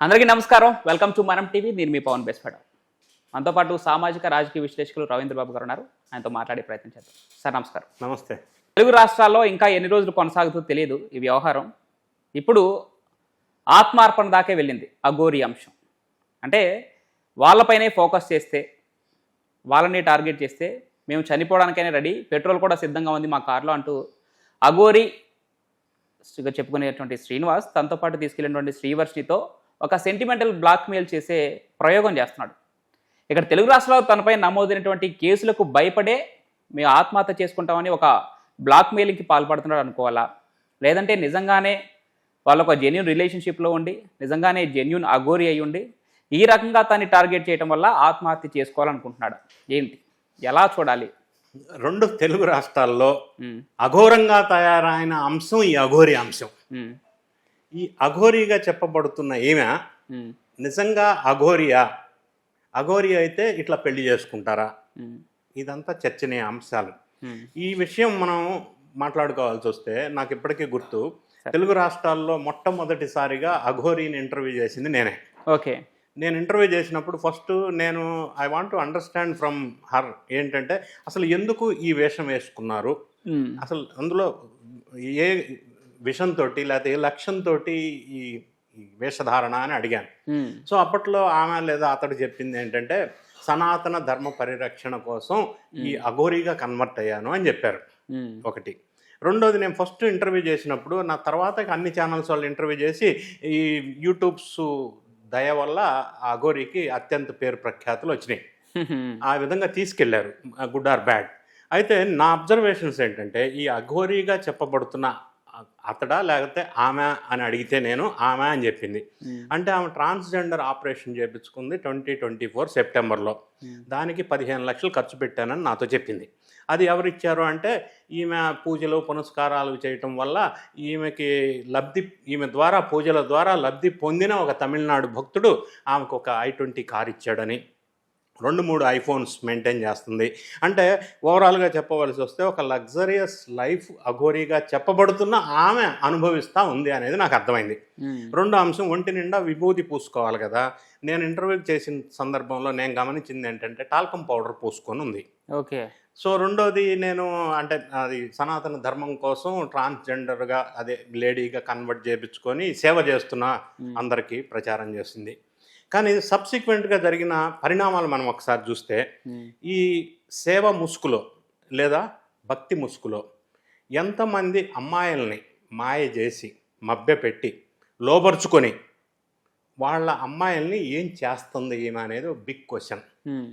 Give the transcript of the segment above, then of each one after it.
అందరికీ నమస్కారం. Welcome to Manam TV. నేను మీ పవన్ బెస్పేట మనతో పాటు సామాజిక రాజకీయ విశ్లేషకులు రవీంద్ర బాబు గారు ఉన్నారు. ఆయనతో మాట్లాడే ప్రయత్నం చేద్దాం. సార్ నమస్కారం. నమస్తే. తెలుగు రాష్ట్రాల్లో ఇంకా ఎన్ని రోజులు కొనసాగుతుందో తెలియదు ఈ వ్యవహారం. ఇప్పుడు ఆత్మార్పణ దాకే వెళ్ళింది అఘోరి అంశం. అంటే వాళ్ళపైనే ఫోకస్ చేస్తే వాళ్ళని టార్గెట్ చేస్తే మేము చనిపోవడానికైనా రెడీ పెట్రోల్ కూడా సిద్ధంగా ఉంది మా కార్లో అంటూ అఘోరి చెప్పుకునేటువంటి శ్రీనివాస్ తనతో పాటు తీసుకెళ్ళినటువంటి శ్రీవర్షితో ఒక సెంటిమెంటల్ బ్లాక్మెయిల్ చేసే ప్రయోగం చేస్తున్నాడు. ఇక్కడ తెలుగు రాష్ట్రాల్లో తనపై నమోదైనటువంటి కేసులకు భయపడే మేము ఆత్మహత్య చేసుకుంటామని ఒక బ్లాక్మెయిలింగ్కి పాల్పడుతున్నాడు అనుకోవాలా? లేదంటే నిజంగానే వాళ్ళు ఒక జెన్యున్ రిలేషన్షిప్లో ఉండి నిజంగానే జెన్యున్ అఘోరి అయి ఉండి ఈ రకంగా తన్ని టార్గెట్ చేయడం వల్ల ఆత్మహత్య చేసుకోవాలనుకుంటున్నాడు. ఏంటి? ఎలా చూడాలి? రెండు తెలుగు రాష్ట్రాల్లో అఘోరంగా తయారైన అంశం ఈ అఘోరి అంశం. ఈ అఘోరిగా చెప్పబడుతున్న ఈమె నిజంగా అఘోరియా. అఘోరి అయితే ఇట్లా పెళ్ళి చేసుకుంటారా? ఇదంతా చర్చనీయ అంశాలు. ఈ విషయం మనం మాట్లాడుకోవాల్సి వస్తే నాకు ఇప్పటికీ గుర్తు. తెలుగు రాష్ట్రాల్లో మొట్టమొదటిసారిగా అఘోరిని ఇంటర్వ్యూ చేసింది నేనే. ఓకే. నేను ఇంటర్వ్యూ చేసినప్పుడు ఫస్ట్ నేను I want to understand from her ఏంటంటే అసలు ఎందుకు ఈ వేషం వేసుకున్నారు? అసలు అందులో ఏ విషంతో లేకపోతే ఏ లక్ష్యంతో ఈ వేషధారణ అని అడిగాను. సో అప్పట్లో ఆమె లేదా అతడు చెప్పింది ఏంటంటే సనాతన ధర్మ పరిరక్షణ కోసం ఈ అఘోరీగా కన్వర్ట్ అయ్యాను అని చెప్పారు. ఒకటి. రెండోది నేను ఫస్ట్ ఇంటర్వ్యూ చేసినప్పుడు నా తర్వాత అన్ని ఛానల్స్ వాళ్ళు ఇంటర్వ్యూ చేసి ఈ యూట్యూబ్స్ దయ వల్ల ఆ అఘోరికి అత్యంత పేరు ప్రఖ్యాతులు వచ్చినాయి. ఆ విధంగా తీసుకెళ్ళారు గుడ్ ఆర్ బ్యాడ్ అయితే నా అబ్జర్వేషన్స్ ఏంటంటే ఈ అఘోరీగా చెప్పబడుతున్న అతడా లేకపోతే ఆమె అని అడిగితే నేను ఆమె అని చెప్పింది. అంటే ఆమె ట్రాన్స్జెండర్ ఆపరేషన్ చేయించుకుంది ట్వంటీ ట్వంటీ ఫోర్ సెప్టెంబర్లో. దానికి పదిహేను లక్షలు ఖర్చు పెట్టానని నాతో చెప్పింది. అది ఎవరిచ్చారు అంటే ఈమె పూజలు పునస్కారాలు చేయటం వల్ల ఈమెకి లబ్ధి ఈమె ద్వారా పూజల ద్వారా లబ్ధి పొందిన ఒక తమిళనాడు భక్తుడు ఆమెకు ఒక ఐ ట్వంటీ కార్ ఇచ్చాడని రెండు మూడు ఐఫోన్స్ మెయింటైన్ చేస్తుంది. అంటే ఓవరాల్గా చెప్పవలసి వస్తే ఒక లగ్జరియస్ లైఫ్ అఘోరీగా చెప్పబడుతున్న ఆమె అనుభవిస్తూ ఉంది అనేది నాకు అర్థమైంది. రెండో అంశం ఒంటి నిండా విభూతి పూసుకోవాలి కదా. నేను ఇంటర్వ్యూ చేసిన సందర్భంలో నేను గమనించింది ఏంటంటే టాల్కం పౌడర్ పూసుకొని ఉంది. ఓకే. సో రెండోది నేను అంటే అది సనాతన ధర్మం కోసం ట్రాన్స్జెండర్గా అదే లేడీగా కన్వర్ట్ చేయించుకొని సేవ చేస్తున్న అందరికీ ప్రచారం చేసింది. కానీ సబ్సిక్వెంట్గా జరిగిన పరిణామాలు మనం ఒకసారి చూస్తే ఈ సేవ ముసుగులో లేదా భక్తి ముసుగులో ఎంతమంది అమ్మాయిల్ని మాయ చేసి మభ్యపెట్టి లోబరుచుకొని వాళ్ళ అమ్మాయిల్ని ఏం చేస్తుంది ఈమె అనేది బిగ్ క్వశ్చన్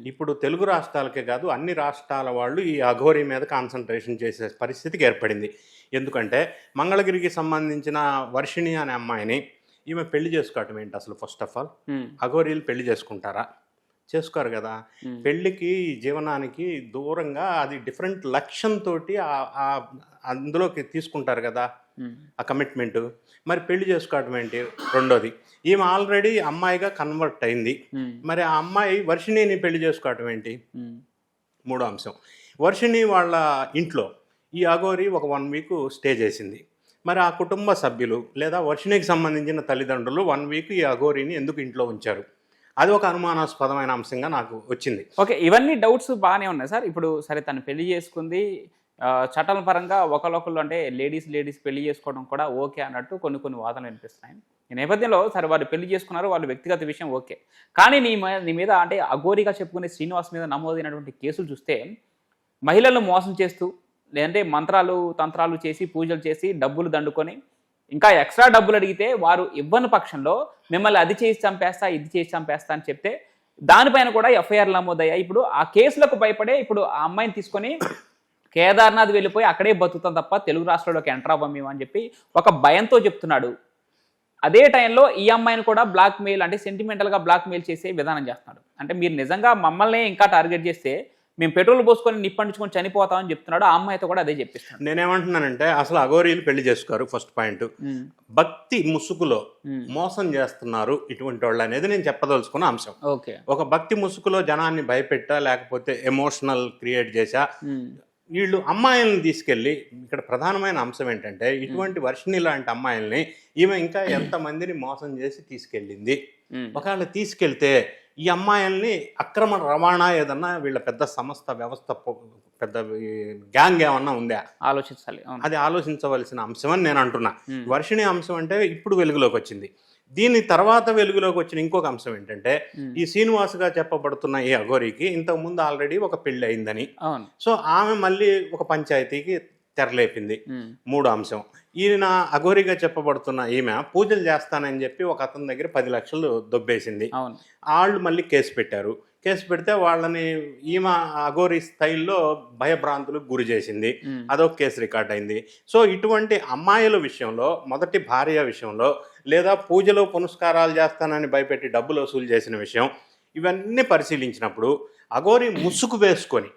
ఇప్పుడు తెలుగు రాష్ట్రాలకే కాదు అన్ని రాష్ట్రాల వాళ్ళు ఈ అఘోరి మీద కాన్సన్ట్రేషన్ చేసే పరిస్థితికి ఏర్పడింది. ఎందుకంటే మంగళగిరికి సంబంధించిన వర్షిణి అనే అమ్మాయిని ఈమె పెళ్ళి చేసుకోవటం ఏంటి అసలు ఫస్ట్ ఆఫ్ ఆల్ అఘోరీలు పెళ్ళి చేసుకుంటారా? చేసుకోరు కదా. ఉమ్, పెళ్ళికి జీవనానికి దూరంగా అది డిఫరెంట్ లక్ష్యంతో అందులోకి తీసుకుంటారు కదా. ఆ కమిట్మెంట్ మరి పెళ్ళి చేసుకోవడం ఏంటి? రెండోది ఈమె ఆల్రెడీ అమ్మాయిగా కన్వర్ట్ అయింది. మరి ఆ అమ్మాయి వర్షిణిని పెళ్ళి చేసుకోవడం ఏంటి? మూడో అంశం వర్షిణి వాళ్ళ ఇంట్లో ఈ అఘోరి ఒక వన్ వీక్ స్టే చేసింది. మరి ఆ కుటుంబ సభ్యులు లేదా వర్షిణికి సంబంధించిన తల్లిదండ్రులు వన్ వీక్ ఈ అఘోరిని ఎందుకు ఇంట్లో ఉంచారు? అది ఒక అనుమానాస్పదమైన అంశంగా నాకు వచ్చింది. ఓకే ఇవన్నీ డౌట్స్ బాగానే ఉన్నాయి సార్. ఇప్పుడు సరే తను పెళ్ళి చేసుకుంది. ఆ, చట్టాల పరంగా ఒకళ్ళొకళ్ళు అంటే లేడీస్ లేడీస్ పెళ్ళి చేసుకోవడం కూడా ఓకే అన్నట్టు కొన్ని కొన్ని వాదనలు వినిపిస్తున్నాయి. ఈ నేపథ్యంలో సరే వాళ్ళు పెళ్ళి చేసుకున్నారు. వాళ్ళు వ్యక్తిగత విషయం ఓకే. కానీ నీ నీ మీద అంటే అఘోరిగా చెప్పుకునే శ్రీనివాస్ మీద నమోదైనటువంటి కేసులు చూస్తే మహిళలను మోసం చేస్తూ లేదంటే మంత్రాలు తంత్రాలు చేసి పూజలు చేసి డబ్బులు దండుకొని ఇంకా ఎక్స్ట్రా డబ్బులు అడిగితే వారు ఇవ్వని పక్షంలో మిమ్మల్ని అది చేసి చంపేస్తా ఇది చేసి చంపేస్తా అని చెప్తే దానిపైన కూడా ఎఫ్ఐఆర్ నమోదయ్యాయి. ఇప్పుడు ఆ కేసులకు భయపడే ఇప్పుడు ఆ అమ్మాయిని తీసుకొని కేదార్నాథ్ వెళ్ళిపోయి అక్కడే బతుకుతాం తప్ప తెలుగు రాష్ట్రంలోకి ఎంటర్ అవ్వం మేము అని చెప్పి ఒక భయంతో చెప్తున్నాడు. అదే టైంలో ఈ అమ్మాయిని కూడా బ్లాక్ మెయిల్ అంటే సెంటిమెంటల్గా బ్లాక్ మెయిల్ చేసే విధానం చేస్తున్నాడు. అంటే మీరు నిజంగా మమ్మల్ని ఇంకా టార్గెట్ చేస్తే మేము పెట్రోల్ పోసుకొని నిప్పండించుకొని చనిపోతామని చెప్తున్నాడు ఆ అమ్మాయితో కూడా అదే చెప్పిస్తున్నాడు నేనేమంటున్నానంటే అసలు అఘోరీలు పెళ్ళి చేసుకోరు ఫస్ట్ పాయింట్ భక్తి ముసుగులో మోసం చేస్తున్నారు ఇటువంటి వాళ్ళు అనేది నేను చెప్పదలుచుకున్న అంశం. ఓకే. ఒక భక్తి ముసుగులో జనాన్ని భయపెట్టా లేకపోతే ఎమోషనల్ క్రియేట్ చేశా వీళ్ళు అమ్మాయిలను తీసుకెళ్ళి ఇక్కడ ప్రధానమైన అంశం ఏంటంటే ఇటువంటి వర్షిణి లాంటి అమ్మాయిల్ని ఈమె ఇంకా ఎంతమందిని మోసం చేసి తీసుకెళ్ళింది. ఒకవేళ తీసుకెళ్తే ఈ అమ్మాయిల్ని అక్రమ రవాణా ఏదన్నా వీళ్ళ పెద్ద సంస్థ వ్యవస్థ పెద్ద గ్యాంగ్ ఏమన్నా ఉందా? ఆలోచించాలి అది ఆలోచించవలసిన అంశం అని నేను అంటున్నా. వర్షిణి అంశం అంటే ఇప్పుడు వెలుగులోకి వచ్చింది. దీని తర్వాత వెలుగులోకి వచ్చిన ఇంకొక అంశం ఏంటంటే. ఈ శ్రీనివాసుగా చెప్పబడుతున్న ఈ అఘోరికి ఇంతకుముందు ఆల్రెడీ ఒక పెళ్ళి అయిందని సో ఆమె మళ్ళీ ఒక పంచాయతీకి తెరలేపింది. మూడో అంశం. ఈయన అఘోరిగా చెప్పబడుతున్న ఈమె పూజలు చేస్తానని చెప్పి ఒక అతని దగ్గర పది లక్షలు దొబ్బేసింది. వాళ్ళు మళ్ళీ కేసు పెట్టారు. కేసు పెడితే వాళ్ళని ఈమె అఘోరి స్థాయిలో భయభ్రాంతులకు గురి చేసింది. అదొక కేసు రికార్డ్ అయింది. సో ఇటువంటి అమ్మాయిల విషయంలో మొదటి భార్య విషయంలో లేదా పూజలో పునస్కారాలు చేస్తానని భయపెట్టి డబ్బులు వసూలు చేసిన విషయం ఇవన్నీ పరిశీలించినప్పుడు అఘోరి ముసుగు వేసుకొని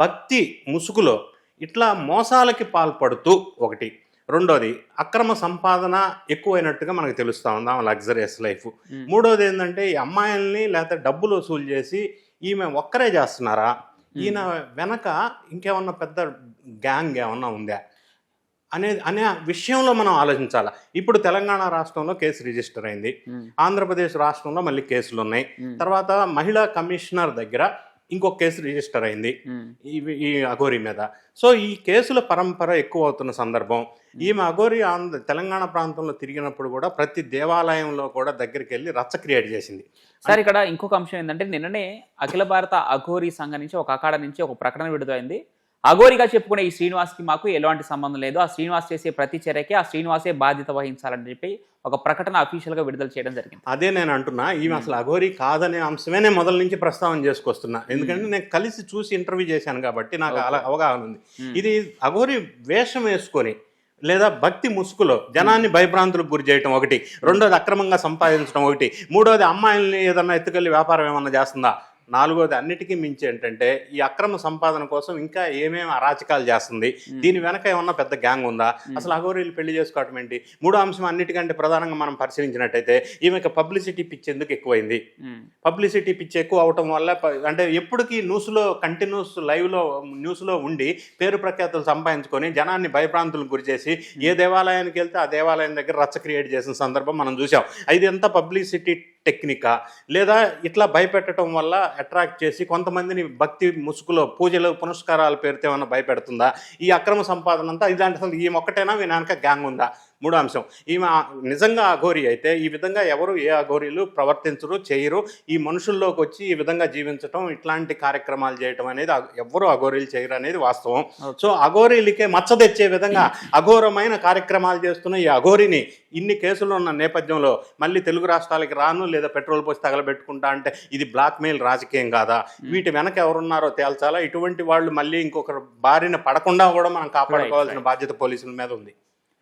భక్తి ముసుగులో ఇట్లా మోసాలకి పాల్పడుతూ ఒకటి. రెండోది అక్రమ సంపాదన ఎక్కువైనట్టుగా మనకు తెలుస్తా ఉందాం. Luxurious life. మూడోది ఏంటంటే ఈ అమ్మాయిల్ని లేకపోతే డబ్బులు వసూలు చేసి ఈమె ఒక్కరే చేస్తున్నారా? ఈయన వెనక ఇంకేమన్నా పెద్ద గ్యాంగ్ ఏమన్నా ఉందా? అనేది అనే విషయంలో మనం ఆలోచించాలి. ఇప్పుడు తెలంగాణ రాష్ట్రంలో కేసు రిజిస్టర్ అయింది. ఆంధ్రప్రదేశ్ రాష్ట్రంలో మళ్ళీ కేసులు ఉన్నాయి. తర్వాత మహిళా కమిషనర్ దగ్గర ఇంకొక కేసు రిజిస్టర్ అయింది. ఈ అఘోరి మీద. సో ఈ కేసుల పరంపర ఎక్కువ అవుతున్న సందర్భం ఈమె అఘోరి ఆంధ్ర తెలంగాణ ప్రాంతంలో తిరిగినప్పుడు కూడా ప్రతి దేవాలయంలో కూడా దగ్గరికి వెళ్ళి రచ్చ క్రియేట్ చేసింది. సార్ ఇక్కడ ఇంకొక అంశం ఏంటంటే నిన్ననే అఖిల భారత అఘోరీ సంఘం నుంచి ఒక అఖాడ నుంచి ఒక ప్రకటన విడుదలైంది. అఘోరిగా చెప్పుకునే ఈ శ్రీనివాస్కి మాకు ఎలాంటి సంబంధం లేదు. ఆ శ్రీనివాస్ చేసే ప్రతి చర్యకి ఆ శ్రీనివాసే బాధ్యత వహించాలని చెప్పి ఒక ప్రకటన అఫీషియల్గా విడుదల చేయడం జరిగింది. అదే నేను అంటున్నా ఈమె అసలు అఘోరి కాదనే అంశమే నేను మొదల నుంచి ప్రస్తావన చేసుకొస్తున్నా. ఎందుకంటే నేను కలిసి చూసి ఇంటర్వ్యూ చేశాను కాబట్టి నాకు అలా అవగాహన ఉంది. ఇది అఘోరి వేషం వేసుకొని లేదా భక్తి ముసుగులో జనాన్ని భయభ్రాంతులకు గురి చేయటం ఒకటి రెండోది అక్రమంగా సంపాదించడం ఒకటి మూడోది అమ్మాయిల్ని ఏదన్నా ఎత్తుకెళ్ళి వ్యాపారం ఏమన్నా చేస్తుందా? నాలుగోది అన్నిటికీ మించి ఏంటంటే ఈ అక్రమ సంపాదన కోసం ఇంకా ఏమేమి అరాచకాలు చేస్తుంది? దీని వెనక ఏమన్నా పెద్ద గ్యాంగ్ ఉందా? అసలు అఘోరీలు పెళ్ళి చేసుకోవటం ఏంటి? మూడో అంశం అన్నిటికంటే ప్రధానంగా మనం పరిశీలించినట్టయితే ఈమెకి పబ్లిసిటీ పిచ్ ఎందుకు ఎక్కువైంది. పబ్లిసిటీ పిచ్ ఎక్కువ అవటం వల్ల అంటే ఎప్పటికీ న్యూస్లో కంటిన్యూస్ లైవ్లో న్యూస్లో ఉండి పేరు ప్రఖ్యాతులు సంపాదించుకొని జనాన్ని భయభ్రాంతులకు గురి చేసి ఏ దేవాలయానికి వెళ్తే ఆ దేవాలయం దగ్గర రచ్చ క్రియేట్ చేసిన సందర్భం మనం చూసాం ఇది ఎంత పబ్లిసిటీ టెక్నికా లేదా ఇట్లా భయపెట్టడం వల్ల అట్రాక్ట్ చేసి కొంతమందిని భక్తి ముసుగులో పూజలు పునస్కారాల పేరుతో ఏమైనా భయపెడుతుందా? ఈ అక్రమ సంపాదన అంతా ఇలాంటి అసలు ఈ మొక్కటైనా మీ గ్యాంగ్ ఉందా? మూడో అంశం. ఈమె నిజంగా అఘోరి అయితే ఈ విధంగా ఎవరు ఏ అఘోరీలు ప్రవర్తించరు చేయరు ఈ మనుషుల్లోకి వచ్చి ఈ విధంగా జీవించటం ఇట్లాంటి కార్యక్రమాలు చేయటం అనేది ఎవ్వరు అఘోరీలు చేయరు అనేది వాస్తవం. సో అఘోరీలకే మచ్చ తెచ్చే విధంగా అఘోరమైన కార్యక్రమాలు చేస్తున్న ఈ అఘోరిని ఇన్ని కేసులు ఉన్న నేపథ్యంలో మళ్ళీ తెలుగు రాష్ట్రాలకి రాను లేదా పెట్రోల్ పోసి తగలబెట్టుకుంటా అంటే ఇది బ్లాక్ మెయిల్ రాజకీయం కాదా? వీటి వెనక ఎవరున్నారో తేల్చాలా? ఇటువంటి వాళ్ళు మళ్ళీ ఇంకొకరు బారిన పడకుండా కూడా మనం కాపాడుకోవాల్సిన బాధ్యత పోలీసుల మీద ఉంది.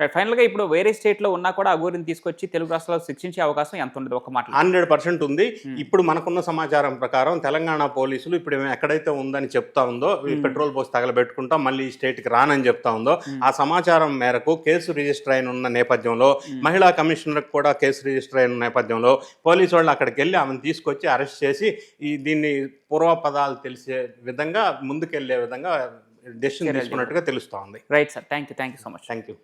రైట్ ఫైనల్గా ఇప్పుడు వేరే స్టేట్లో ఉన్నా కూడా అఘోరిని తీసుకొచ్చి తెలుగు రాష్ట్రాల్లో శిక్షించే అవకాశం ఎంత ఉండదు ఒక మాట హండ్రెడ్ పర్సెంట్ ఉంది. ఇప్పుడు మనకున్న సమాచారం ప్రకారం తెలంగాణ పోలీసులు ఇప్పుడు ఎక్కడైతే ఉందని చెప్తా ఉందో ఈ పెట్రోల్ పోసి తగలబెట్టుకుంటాం మళ్ళీ ఈ స్టేట్కి రానని చెప్తా ఉందో ఆ సమాచారం మేరకు కేసు రిజిస్టర్ అయిన ఉన్న నేపథ్యంలో మహిళా కమిషనర్ కూడా కేసు రిజిస్టర్ అయిన నేపథ్యంలో పోలీసు వాళ్ళు అక్కడికి వెళ్ళి ఆమెను తీసుకొచ్చి అరెస్ట్ చేసి ఈ దీన్ని పూర్వపదాలు తెలిసే విధంగా ముందుకెళ్ళే విధంగా డెసిషన్ తీసుకున్నట్టుగా తెలుస్తూ ఉంది. Right sir thank you thank you so much thank you